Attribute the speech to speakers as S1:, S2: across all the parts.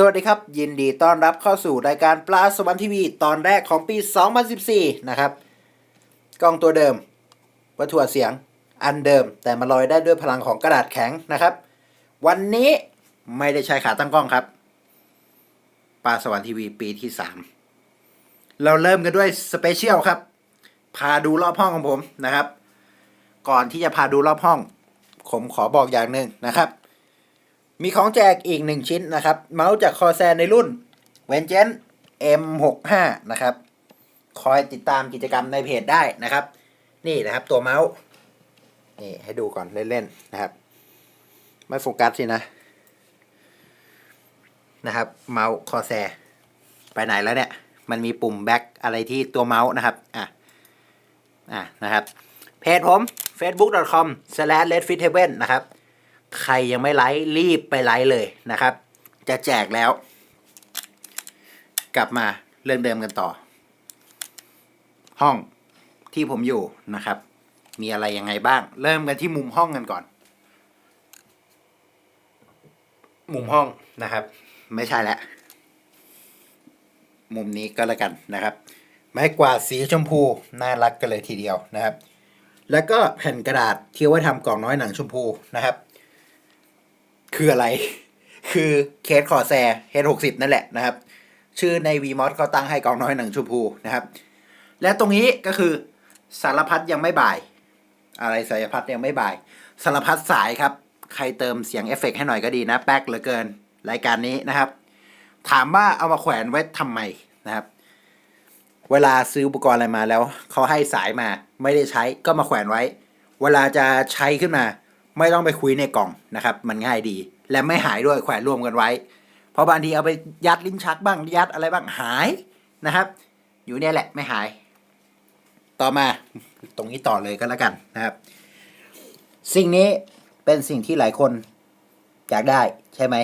S1: สวัสดีครับ ยินดีต้อนรับเข้าสู่รายการปลาสวรรค์ทีวี ตอนแรกของปี 2014 นะครับ กล้องตัวเดิม วัตถุเสียงอันเดิม แต่มาลอยได้ด้วยพลังของกระดาษแข็งนะครับ วันนี้ไม่ได้ใช้ขาตั้งกล้องครับปลาสวรรค์ทีวีปีที่ 3 เราเริ่มกันด้วยสเปเชียลครับ พาดูรอบห้องของผมนะครับ ก่อนที่จะพาดูรอบห้อง ผมขอบอกอย่างหนึ่งนะครับ มีของแจกอีกหนึ่งชิ้นนะครับ เมาส์จากคอแซนในรุ่นเวนเจน M65 นะครับ คอยติดตามกิจกรรมในเพจได้นะครับ นี่นะครับตัวเมาส์นี่ให้ดูก่อนเล่นๆนะครับ ไม่โฟกัสสินะนะครับ เมาส์คอแซไปไหนแล้วเนี่ย มันมีปุ่มแบ็คอะไรที่ตัวเมาส์นะครับอะอะนะครับ เพจผม facebook.com/redfithaven นะครับ ใครยังไม่ไลค์รีบไปไลค์เลยนะครับ จะแจกแล้ว กลับมาเรื่องเดิมกันต่อ ห้องที่ผมอยู่นะครับ มีอะไรยังไงบ้าง เริ่มกันที่มุมห้องกันก่อน มุมห้องนะครับ ไม่ใช่แล้วมุมนี้ก็แล้วกันนะครับ ไม้กวาดสีชมพูน่ารักกันเลยทีเดียวนะครับ แล้วก็แผ่นกระดาษที่เอาไว้ทำกล่องน้อยหนังชมพูนะครับ คืออะไร คือเคสคอแซเฮดหกสิบนั่นแหละนะครับ ชื่อใน VMOD เขาตั้งให้กองน้อยหนังชมพูนะครับ และตรงนี้ก็คือสารพัดยังไม่บ่าย อะไรสารพัดยังไม่บ่าย สารพัดสายครับ ใครเติมเสียงเอฟเฟกให้หน่อยก็ดีนะ แป๊กเหลือเกินรายการนี้นะครับ ถามว่าเอามาแขวนไว้ทำไมนะครับ เวลาซื้ออุปกรณ์อะไรมาแล้วเขาให้สายมา ไม่ได้ใช้ก็มาแขวนไว้ เวลาจะใช้ขึ้นมา ไม่ต้องไปคุยในกล่องนะครับ มันง่ายดี และไม่หายด้วยแขวนรวมกันไว้ เพราะบางทีเอาไปยัดลิ้นชักบ้างยัดอะไรบ้างหายนะครับ อยู่เนี่ยแหละไม่หาย ต่อมาตรงนี้ต่อเลยก็แล้วกันนะครับ สิ่งนี้เป็นสิ่งที่หลายคนอยากได้ใช่ไหม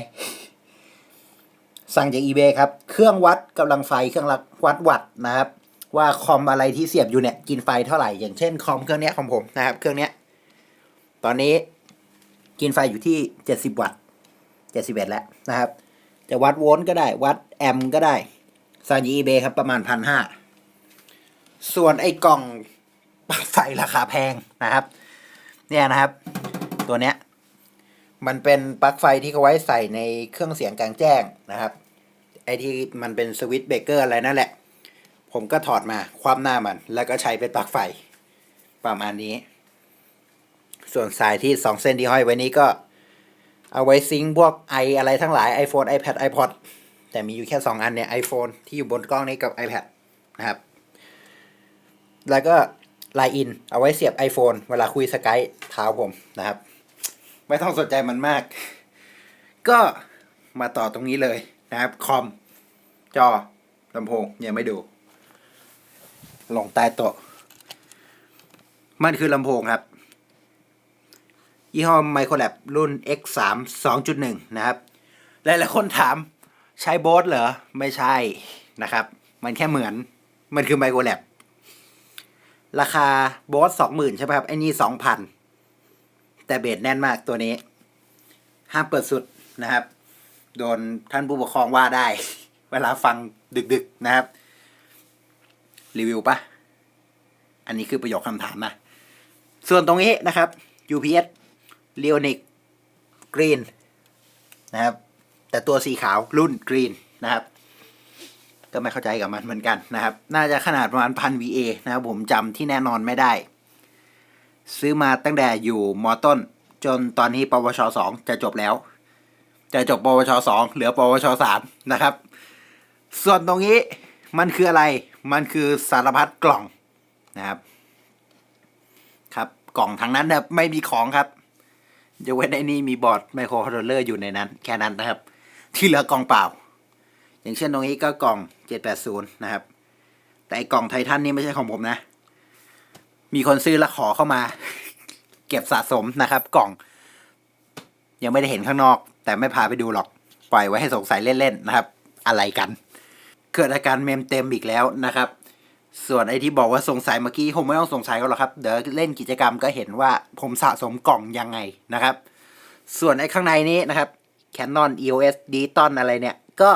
S1: สั่งจาก eBay ครับ เครื่องวัดกำลังไฟเครื่องวัดวัตต์นะครับ ว่าคอมอะไรที่เสียบอยู่เนี่ย กินไฟเท่าไหร่ อย่างเช่นคอมเครื่องเนี้ยของผมนะครับ เครื่องเนี้ย ตอนนี้ กินไฟอยู่ที่ 70 วัตต์71 แล้วนะครับ จะวัดโวลต์ก็ได้วัดแอมป์ก็ได้สั่งจาก eBay ครับประมาณพันห้าส่วนไอ้กล่องปลั๊กไฟราคาแพงนะครับ เนี่ยนะครับ ตัวเนี้ยมันเป็นปลั๊กไฟที่เขาไว้ใส่ในเครื่องเสียงกลางแจ้งนะครับ ไอที่มันเป็นสวิตช์เบรกเกอร์อะไรนั่นแหละ ผมก็ถอดมาคว่ำหน้ามัน แล้วก็ใช้เป็นปลั๊กไฟประมาณนี้ ส่วนสายที่สองเส้นที่ห้อยไว้นี้ก็เอาไว้ซิงค์พวกไออะไรทั้งหลาย iPhone iPad iPod แต่มีอยู่แค่สองอันเนี่ย iPhone ที่อยู่บนกล้องนี้กับ iPad นะครับ แล้วก็ไลน์อินเอาไว้เสียบ iPhone เวลาคุยสกายเท้าผมนะครับ ไม่ต้องสนใจมันมาก ก็มาต่อตรงนี้เลยนะครับ คอม จอลำโพงยังไม่ดู ลงใต้โต๊ะ มันคือลำโพงครับ ยี่ห้อ Microlab รุ่น X3 2.1 นะครับ หลายๆคนถามใช้โบสเหรอ ไม่ใช่นะครับ มันแค่เหมือน มันคือ Microlab ราคาโบสสองหมื่นใช่ไหมครับ ไอ้นี่สองพันแต่เบสแน่นมากตัวนี้ ห้ามเปิดสุดนะครับ โดนท่านผู้ปกครองว่าได้ เวลาฟังดึกๆนะครับ รีวิวปะอันนี้คือประโยคคำถามนะ ส่วนตรงนี้นะครับ UPS l e o n i c Green นะครับ แต่ตัวสีขาวรุ่น Green นะครับ ก็ไม่เข้าใจกับมันเหมือนกันนะครับ น่าจะขนาดประมาณพัน VA นะครับ ผมจำที่แน่นอนไม่ได้ ซื้อมาตั้งแต่อยู่มอต้น จนตอนนี้ปวชสองจะจบแล้ว จะจบปวชสองเหลือปวชสามนะครับ ส่วนตรงนี้มันคืออะไร มันคือสารพัดกล่องนะครับ ครับ กล่องทั้งนั้นนะไม่มีของครับ ยกเว้นไอ้นี่มีบอร์ดไมโครคอนโทรลเลอร์อยู่ในนั้น แค่นั้นนะครับ ที่เหลือกล่องเปล่า อย่างเช่นตรงนี้ก็กล่อง 780 นะครับ แต่ไอ้กล่องไททันนี่ไม่ใช่ของผมนะ มีคนซื้อแล้วขอเข้ามา เก็บสะสมนะครับ กล่อง ยังไม่ได้เห็นข้างนอก แต่ไม่พาไปดูหรอก ปล่อยไว้ให้สงสัยเล่นๆนะครับ อะไรกัน เกิดอาการเมมเต็มอีกแล้วนะครับ ส่วนไอที่บอกว่าสงสัยเมื่อกี้ผมไม่ต้องสงสัยก็หรอกครับ เดี๋ยวเล่นกิจกรรมก็เห็นว่าผมสะสมกล่องยังไงนะครับ ส่วนไอข้างในนี้นะครับ Canon EOS d ต t o n อะไรเนี่ย ก็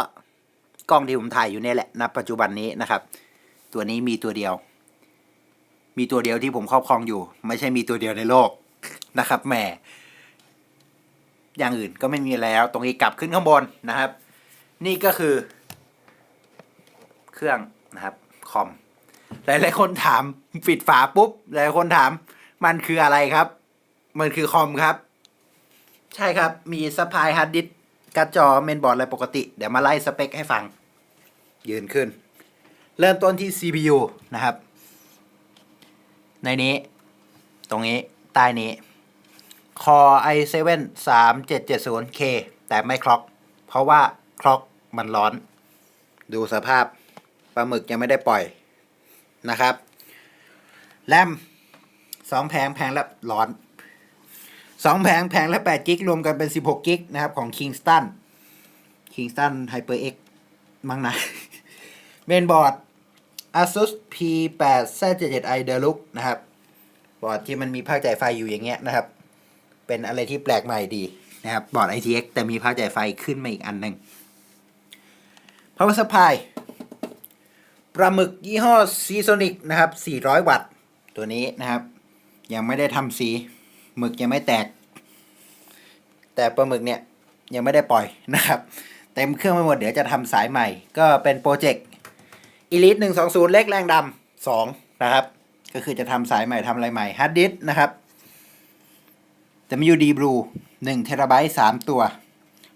S1: กล้องที่ผมถ่ายอยู่เนี่ยแหละณปัจจุบันนี้นะครับ ตัวนี้มีตัวเดียว มีตัวเดียวที่ผมครอบครองอยู่ ไม่ใช่มีตัวเดียวในโลกนะครับแหมอย่างอื่นก็ไม่มีแล้ว ตรงนี้กลับขึ้นข้างบนนะครับ นี่ก็คือ เครื่องนะครับคอม หลายๆคนถามปิดฝาปุ๊บ หลายคนถาม มันคืออะไรครับ มันคือคอมครับ ใช่ครับมีสปายฮาร์ดดิสก์การ์ดจอเมนบอร์ดอะไรปกติ เดี๋ยวมาไล่สเปคให้ฟัง ยืนขึ้น เริ่มต้นที่ CPU นะครับ ในนี้ ตรงนี้ใต้นี้ Core i7 3770K แต่ไม่คล็อก เพราะว่าคล็อกมันร้อน ดูสภาพปลาหมึกยังไม่ได้ปล่อย นะครับ แรมสองแผงแผงละร้อนสองแผงแผงละ8กิกรวมกันเป็น16กิกนะครับ ของ Kingston Kingston HyperX มั้งนะ เมนบอร์ด Asus P8 Z77i Deluxe นะครับ บอร์ดที่มันมีภาคจ่ายไฟอยู่อย่างเงี้ยนะครับ เป็นอะไรที่แปลกใหม่ดีนะครับ บอร์ด ITX แต่มีภาคจ่ายไฟขึ้นมาอีกอันหนึ่ง Power Supply ปลาหมึกยี่ห้อ Seasonic นะครับ 400 วัตต์ ตัวนี้นะครับ ยังไม่ได้ทำสีหมึกยังไม่แตก แต่ปลาหมึกเนี่ยยังไม่ได้ปล่อยนะครับเต็มเครื่องไปหมดเดี๋ยวจะทำสายใหม่ ก็เป็นโปรเจกต์ Elite 120เล็กแรงดำ2นะครับ ก็คือจะทำสายใหม่ทำอะไรใหม่ฮาร์ดดิสนะครับ WD Blue 1เทราไบต์3ตัว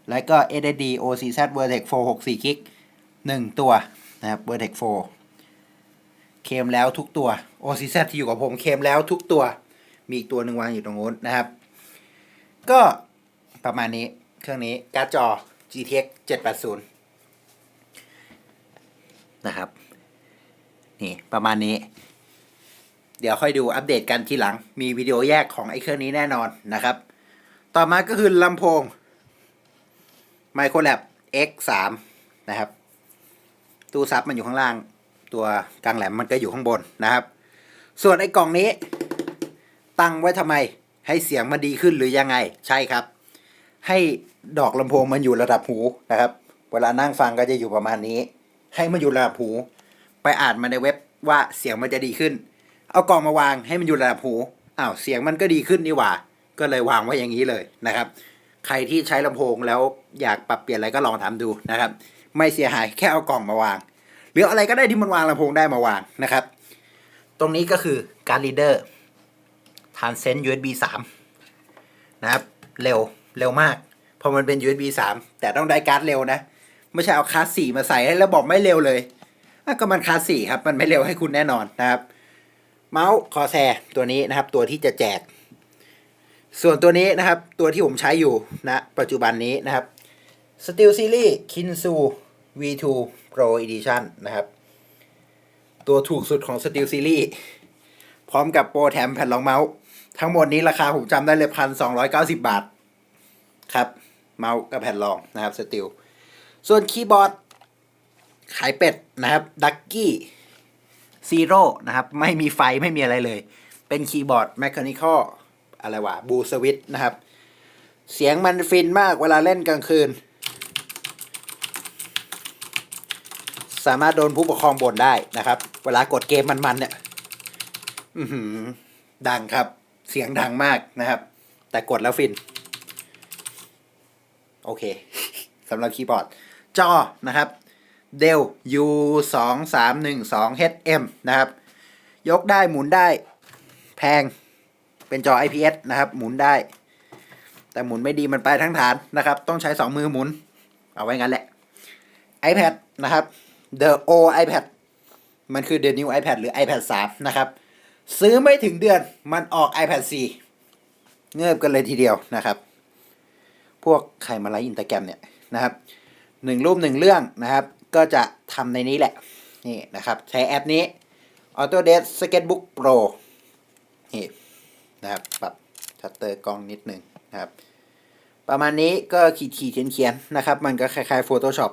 S1: แล้วก็ SSD OCZ Vertex 4 64กิก1ตัว นะครับ Vertex 4 เคมแล้วทุกตัว OCZ ที่อยู่กับผมเคมแล้วทุกตัว มีอีกตัวหนึ่งวางอยู่ตรงนู้นนะครับ ก็ประมาณนี้ เครื่องนี้การ์ดจอ GTX 780 นะครับ นี่ประมาณนี้ เดี๋ยวค่อยดูอัปเดตกันทีหลัง มีวิดีโอแยกของไอ้เครื่องนี้แน่นอนนะครับ ต่อมาก็คือลำโพง Microlab X3 นะครับ ตู้ซับมันอยู่ข้างล่าง ตัวกลางแหลมมันก็อยู่ข้างบนนะครับ ส่วนไอ้กล่องนี้ ตั้งไว้ทำไม ให้เสียงมันดีขึ้นหรือยังไง ใช่ครับ ให้ดอกลำโพงมันอยู่ระดับหูนะครับ เวลานั่งฟังก็จะอยู่ประมาณนี้ ให้มันอยู่ระดับหู ไปอ่านมาในเว็บว่าเสียงมันจะดีขึ้น เอากล่องมาวางให้มันอยู่ระดับหูอ้าวเสียงมันก็ดีขึ้นนี่หว่า ก็เลยวางไว้อย่างนี้เลยนะครับ ใครที่ใช้ลำโพงแล้วอยากปรับเปลี่ยนอะไรก็ลองทำดูนะครับ ไม่เสียหายแค่เอากล่องมาวาง หรืออะไรก็ได้ที่มันวางลำโพงได้มาวางนะครับ ตรงนี้ก็คือการ์ดรีเดอร์ Transcend USB 3 นะครับ เร็วเร็วมากพอมันเป็น USB 3 แต่ต้องได้การ์ดเร็วนะ ไม่ใช่เอาคลาส4มาใส่แล้วบอกไม่เร็วเลยก็มันคลาส4ครับ มันไม่เร็วให้คุณแน่นอนนะครับ เมาส์คอแซตัวนี้นะครับ ตัวที่จะแจก ส่วนตัวนี้นะครับ ตัวที่ผมใช้อยู่ณนะ ปัจจุบันนี้นะครับ Steel Series Kinsu V2 Pro Edition นะครับ ตัวถูกสุดของ Steel Series พร้อมกับโปรแถมแผ่นรองเมาส์ ทั้งหมดนี้ราคาผมจำได้เลยพันสองร้อยเก้าสิบบาท ครับ เมาส์กับแผ่นรองนะครับสติลส่วนคีย์บอร์ด ขายเป็ดนะครับดักกี้ซีโร่นะครับ ไม่มีไฟไม่มีอะไรเลย เป็นคีย์บอร์ดแม h านิคอลอะไรวะบูสวิตนะครับ เสียงมันฟินมากเวลาเล่นกลางคืน สามารถโดนผู้ปกครองบ่นได้นะครับ เวลากดเกมมันๆเนี่ยอืดังครับ เสียงดังมากนะครับ แต่กดแล้วฟิน โอเคสำหรับคีย์บอร์ด จอนะครับ Dell U 2 3 1 2 HM นะครับ ยกได้หมุนได้ แพง เป็นจอ IPS นะครับ หมุนได้ แต่หมุนไม่ดีมันไปทั้งฐานนะครับ ต้องใช้สองมือหมุน เอาไว้งั้นแหละ iPad นะครับ The O iPad มันคือ The New iPad หรือ iPad 3 นะครับ ซื้อไม่ถึงเดือนมันออก iPad 4 เงือบกันเลยทีเดียวนะครับ พวกใครมาไลฟ์อินสตาแกรมเนี่ยนะครับหนึ่งรูปหนึ่งเรื่องนะครับ ก็จะทำในนี้แหละ นี่นะครับ ใช้แอปนี้ Autodesk Sketchbook Pro นี่นะครับปรับชัตเตอร์กล้องนิดนึงนะครับ ประมาณนี้ก็ขีดขีดเขียนเขียนๆนะครับ มันก็คล้ายๆ Photoshop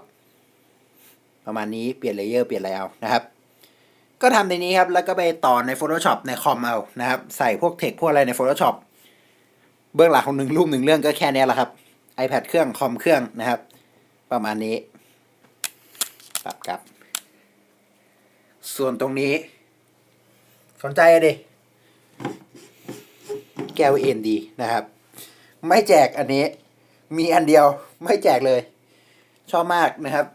S1: ประมาณนี้เปลี่ยนเลเยอร์เปลี่ยนอะไรเอานะครับ ก็ทำในนี้ครับแล้วก็ไปต่อใน Photoshop ในคอมเอานะครับใส่พวกเทคพวกอะไรใน Photoshop เบื้องหลังของหนึ่งรูปหนึ่งเรื่องก็แค่นี้แหละครับ iPad เครื่องคอมเครื่องนะครับ ประมาณนี้ครับครับ ส่วนตรงนี้ สนใจอะดิแก้วเอ็นดีนะครับ ไม่แจกอันนี้ มีอันเดียวไม่แจกเลย ชอบมากนะครับ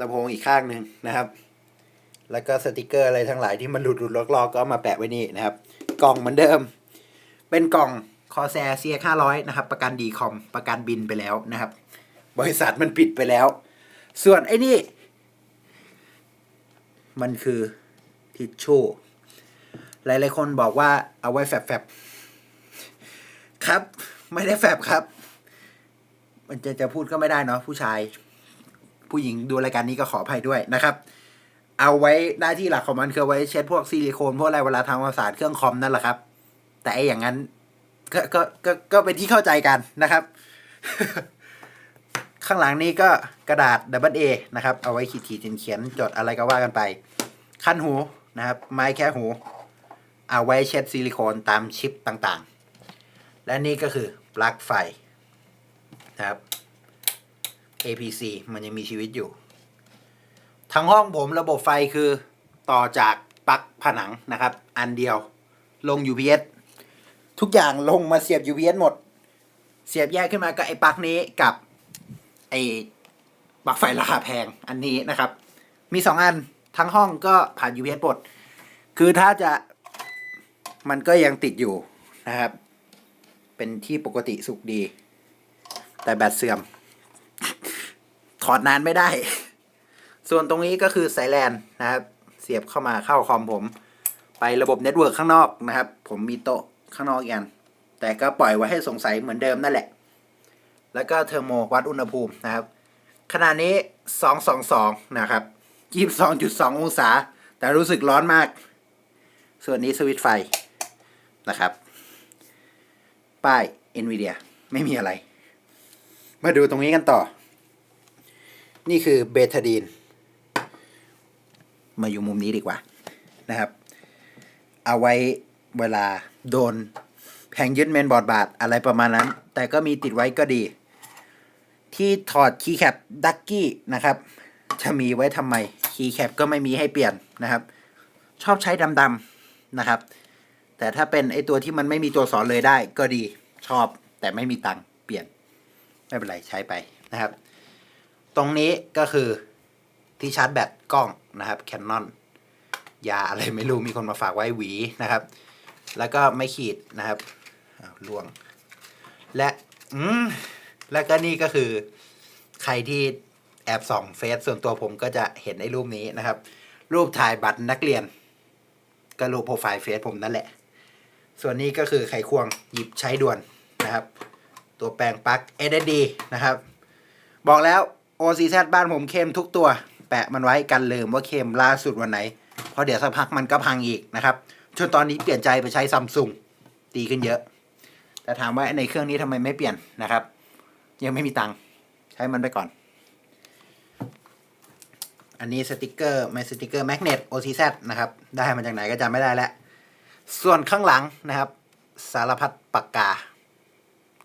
S1: ลำโพงอีกข้างหนึ่งนะครับ แล้วก็สติกเกอร์อะไรทั้งหลายที่มันหลุดหลุดลอกๆก็มาแปะไว้นี่นะครับ กล่องเหมือนเดิม เป็นกล่องคอแซเซียห้าร้อยนะครับ ประกันดีคอมประกันบินไปแล้วนะครับ บริษัทมันปิดไปแล้ว ส่วนไอ้นี่ มันคือทิชชู่หลายๆคนบอกว่าเอาไว้แฟบแฟบๆครับ ไม่ได้แฟบครับ มันจะจะพูดก็ไม่ได้เนาะผู้ชาย ผู้หญิงดูรายการนี้ก็ขออภัยด้วยนะครับ เอาไว้หน้าที่หลักของมันคือไว้เช็ดพวกซิลิโคนพวกอะไรเวลาทำความสะอาดเครื่องคอมนั่นแหละครับ แต่ไออย่างนั้นก็ก็ก็ก็เป็นที่เข้าใจกันนะครับ ข้างหลังนี้ก็กระดาษดับเบิลเอนะครับ เอาไว้ขีดขีดเขียนจดอะไรก็ว่ากันไปคันหูนะครับ ไม้แค่หู เอาไว้เช็ดซิลิโคนตามชิปต่างๆ และนี่ก็คือปลั๊กไฟนะครับ APC มันยังมีชีวิตอยู่ ทั้งห้องผมระบบไฟคือต่อจากปลั๊กผนังนะครับ อันเดียวลง UPS ทุกอย่างลงมาเสียบ UPS หมด เสียบแยกขึ้นมาก็ไอ้ปลั๊กนี้กับไอ้ปลั๊กไฟราคาแพงอันนี้นะครับ มีสองอันทั้งห้องก็ผ่าน UPS หมดคือถ้าจะมันก็ยังติดอยู่นะครับ เป็นที่ปกติสุขดี แต่แบตเสื่อม อดนานไม่ได้ ส่วนตรงนี้ก็คือสายแลนนะครับ เสียบเข้ามาเข้าคอมผม ไประบบเน็ตเวิร์กข้างนอกนะครับ ผมมีโต๊ะข้างนอกอีกอันแต่ก็ปล่อยไว้ให้สงสัยเหมือนเดิมนั่นแหละ แล้วก็เทอร์โมวัดอุณหภูมินะครับ ขณะนี้ 222 นะครับ 22.2 องศา แต่รู้สึกร้อนมาก ส่วนนี้สวิตไฟนะครับ ป้าย NVIDIA ไม่มีอะไร มาดูตรงนี้กันต่อ นี่คือเบทาดีน มาอยู่มุมนี้ดีกว่านะครับ เอาไว้เวลาโดนแผงยึดเมนบอร์ดบาดอะไรประมาณนั้น แต่ก็มีติดไว้ก็ดี ที่ถอดคีย์แคปดักกี้นะครับ จะมีไว้ทำไม คีย์แคปก็ไม่มีให้เปลี่ยนนะครับ ชอบใช้ดำๆนะครับ แต่ถ้าเป็นไอตัวที่มันไม่มีตัวสอนเลยได้ก็ดีชอบแต่ไม่มีตังค์เปลี่ยน ไม่เป็นไรใช้ไปนะครับ ตรงนี้ก็คือที่ชาร์จแบตกล้องนะครับแคนนอนยาอะไรไม่รู้มีคนมาฝากไว้หวีนะครับ แล้วก็ไม่ขีดนะครับล่วง และอืมแล้วก็นี่ก็คือใครที่แอบส่องเฟซส่วนตัวผมก็จะเห็นไอ้รูปนี้นะครับ รูปถ่ายบัตรนักเรียน ก็รูปโปรไฟล์เฟซผมนั่นแหละ ส่วนนี้ก็คือไขควงหยิบใช้ด่วนนะครับ ตัวแปลงปลั๊ก SSD นะครับ บอกแล้ว OCZ บ้านผมเข้มทุกตัว แปะมันไว้กันลืมว่าเข้มล่าสุดวันไหน เพราะเดี๋ยวสักพักมันก็พังอีกนะครับจนตอนนี้เปลี่ยนใจไปใช้ซัมซุงดีขึ้นเยอะ แต่ถามว่าในเครื่องนี้ทำไมไม่เปลี่ยนนะครับ ยังไม่มีตังค์ใช้มันไปก่อน อันนี้สติกเกอร์ไม่สติกเกอร์แมกเนต OCZ นะครับ ได้มาจากไหนก็จำไม่ได้แล้วส่วนข้างหลังนะครับ สารพัดปากกา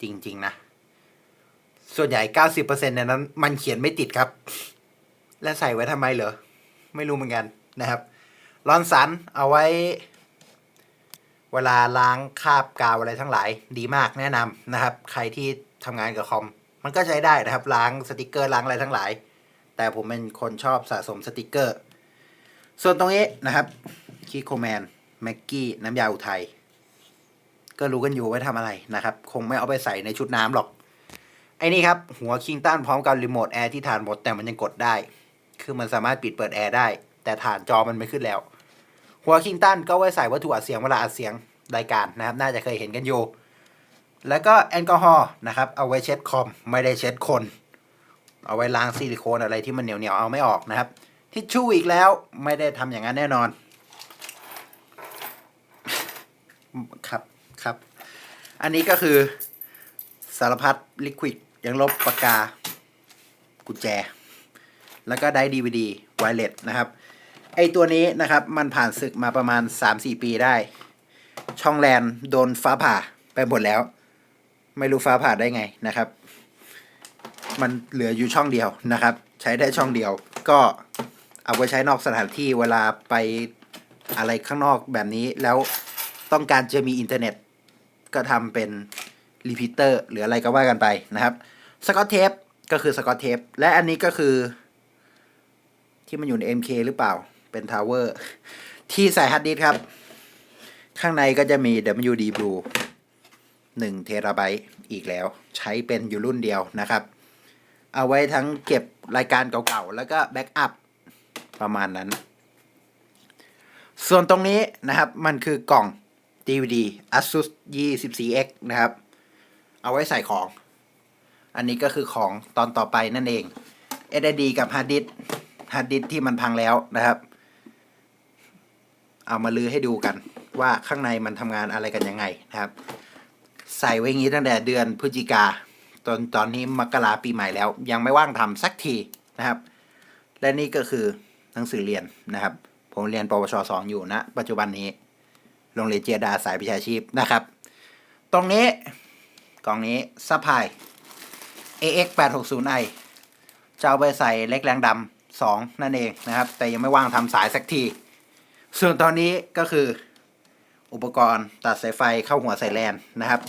S1: จริง ๆ นะ ส่วนใหญ่ 90%ในนั้น มันเขียนไม่ติดครับ และใส่ไว้ทำไมเหรอ ไม่รู้เหมือนกันนะครับรอนสันเอาไว้ เวลาล้างคราบกาวอะไรทั้งหลาย ดีมากแนะนำนะครับ ใครที่ทำงานกับคอม มันก็ใช้ได้นะครับ ล้างสติกเกอร์ล้างอะไรทั้งหลาย แต่ผมเป็นคนชอบสะสมสติกเกอร์ ส่วนตรงนี้นะครับคีโคแมนแม็กกี้น้ำยาอุทัยก็รู้กันอยู่ไว้ทำอะไรนะครับ คงไม่เอาไปใส่ในชุดน้ำหรอก ไอ้นี่ครับ หัวคิงตันพร้อมกับรีโมทแอร์ที่ฐานหมดแต่มันยังกดได้ คือมันสามารถปิดเปิดแอร์ได้ แต่ฐานจอมันไม่ขึ้นแล้ว หัวคิงตันก็ไว้ใส่วัตถุอัดเสียงเวลาอัดเสียงรายการนะครับ น่าจะเคยเห็นกันอยู่ แล้วก็แอลกอฮอล์นะครับ เอาไว้เช็ดคอม ไม่ได้เช็ดคน เอาไว้ล้างซิลิโคนอะไรที่มันเหนียวๆเอาไม่ออกนะครับ ทิชชู่อีกแล้วไม่ได้ทำอย่างนั้นแน่นอน ครับครับ อันนี้ก็คือสารพัดลิควิด ยังลบปากกา กุญแจ แล้วก็ได้ดีวดีไวเลสนะครับ ไอตัวนี้นะครับ มันผ่านศึกมาประมาณ 3-4 ปีได้ ช่องแลนโดนฟ้าผ่าไปหมดแล้ว ไม่รู้ฟ้าผ่าได้ไงนะครับ มันเหลืออยู่ช่องเดียวนะครับ ใช้ได้ช่องเดียว ก็เอาไว้ใช้นอกสถานที่เวลาไปอะไรข้างนอกแบบนี้แล้วต้องการจะมีอินเทอร์เน็ตก็ทำเป็นรีพิเตอร์หรืออะไรก็ว่ากันไปนะครับ สกอตเทปก็คือสกอตเทปและอันนี้ก็คือ ที่มันอยู่ใน MK หรือเปล่า เป็นทาวเวอร์ที่ใส่ฮาร์ดดิสครับ ข้างในก็จะมี WD Blue 1เทราไบต์อีกแล้ว ใช้เป็นอยู่รุ่นเดียวนะครับ เอาไว้ทั้งเก็บรายการเก่าๆ แล้วก็แบ็กอัพประมาณนั้น ส่วนตรงนี้นะครับมันคือกล่อง DVD Asus 24X นะครับ เอาไว้ใส่ของ อันนี้ก็คือของตอนต่อไปนั่นเอง SSD กับฮาร์ดดิสฮาร์ดดิสที่มันพังแล้วนะครับ เอามาลือให้ดูกันว่าข้างในมันทำงานอะไรกันยังไงนะครับ ใส่ไว้งี้ตั้งแต่เดือนพฤศจิกาตอนตอนนี้มกราปีใหม่แล้ว ยังไม่ว่างทำสักทีนะครับ และนี่ก็คือหนังสือเรียนนะครับ ผมเรียนปวชสองอยู่นะ ปัจจุบันนี้โรงเรียนเจยดาสายวิชาชีพนะครับ ตรงนี้กล่องนี้ซัพพลาย AX 8 6 0 i จะเอาไปใส่เล็กแรงดำสองนั่นเองนะครับ แต่ยังไม่ว่างทำสายสักที ส่วนตอนนี้ก็คืออุปกรณ์ตัดสายไฟเข้าหัวสายแลนนะครับ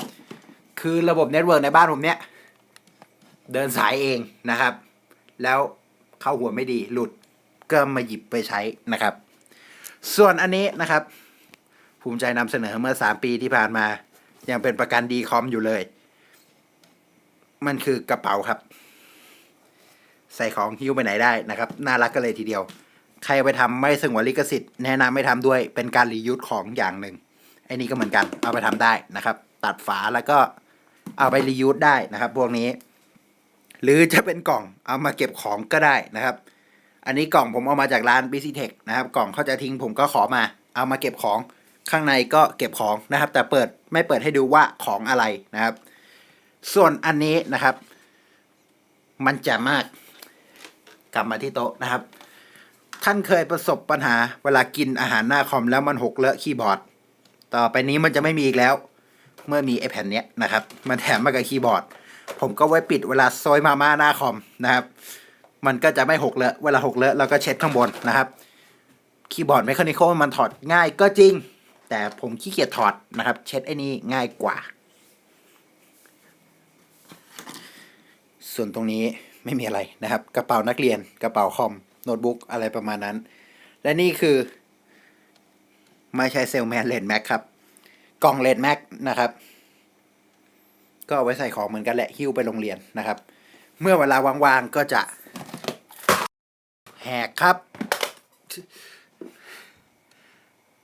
S1: คือระบบเน็ตเวิร์กในบ้านผมเนี้ยเดินสายเองนะครับ แล้วเข้าหัวไม่ดีหลุดก็มาหยิบไปใช้นะครับ ส่วนอันนี้นะครับ ภูมิใจนำเสนอเมื่อสามปีที่ผ่านมา ยังเป็นประกันดีคอมอยู่เลย มันคือกระเป๋าครับ ใส่ของหิ้วไปไหนได้นะครับ น่ารักก็เลยทีเดียว ใครไปทำไม่สงวนลิขสิทธิ์แนะนำไม่ทำด้วยเป็นการรียูสของอย่างหนึ่งไอ้นี่ก็เหมือนกันเอาไปทำได้นะครับ ตัดฝาแล้วก็เอาไปรียูสได้นะครับ พวกนี้ หรือจะเป็นกล่องเอามาเก็บของก็ได้นะครับ อันนี้กล่องผมเอามาจากร้าน b c t e c h นะครับ กล่องเขาจะทิ้งผมก็ขอมา เอามาเก็บของข้างในก็เก็บของนะครับ แต่เปิดไม่เปิดให้ดูว่าของอะไรนะครับ ส่วนอันนี้นะครับ มันจะมากกลับมาที่โต๊ะนะครับ ท่านเคยประสบปัญหาเวลากินอาหารหน้าคอมแล้วมันหกเลอะคีย์บอร์ด ต่อไปนี้มันจะไม่มีอีกแล้ว เมื่อมีไอแผ่นเนี้ยนะครับ มันแถมมากับคีย์บอร์ด ผมก็ไว้ปิดเวลาซอยมาม่าหน้าคอมนะครับ มันก็จะไม่หกเลอะเวลาหกเลอะเราก็เช็ดข้างบนนะครับ คีย์บอร์ดเมคานิคอลมันถอดง่ายก็จริง แต่ผมขี้เกียจถอดนะครับ เช็ดไอ้นี่ง่ายกว่า ส่วนตรงนี้ไม่มีอะไรนะครับ กระเป๋านักเรียนกระเป๋าคอมโน้ตบุ๊กอะไรประมาณนั้น และนี่คือไม่ใช่เซลแมนเลนแม็กครับ กล่องเลนแม็กนะครับ ก็เอาไว้ใส่ของเหมือนกันแหละหิ้วไปโรงเรียนนะครับ เมื่อเวลาว่างๆก็จะ แหกครับ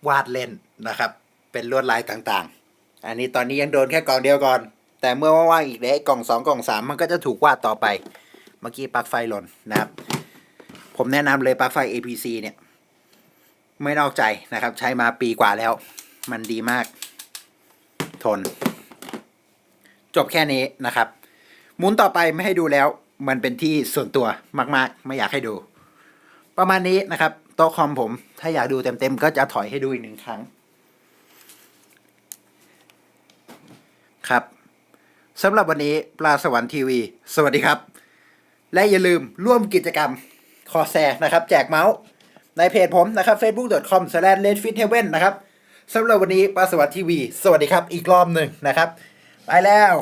S1: วาดเล่นนะครับ เป็นลวดลายต่างๆ อันนี้ตอนนี้ยังโดนแค่กล่องเดียวก่อน แต่เมื่อว่างๆอีกเด้กล่องสองกล่องสามมันก็จะถูกวาดต่อไป เมื่อกี้ปลั๊กไฟหล่นนะครับ ผมแนะนำเลยปลั๊กไฟ APC เนี่ย ไม่นอกใจนะครับ ใช้มาปีกว่าแล้ว มันดีมาก ทน จบแค่นี้นะครับ หมุนต่อไปไม่ให้ดูแล้ว มันเป็นที่ส่วนตัวมาก ๆ ไม่อยากให้ดู ประมาณนี้นะครับโต๊ะคอมผม ถ้าอยากดูเต็มๆก็จะถอยให้ดูอีกหนึ่งครั้งครับ สำหรับวันนี้ปลาสวรรค์ทีวี สวัสดีครับ และอย่าลืมร่วมกิจกรรมคอแซนะครับ แจกเมาส์ในเพจผมนะครับ facebook.com s l a s h r e d f i t h e a v e n นะครับสำหรับวันนี้ปลาสวัสดิ์ทีวี สวัสดีครับ อีกรอบหนึ่งนะครับ ไปแล้ว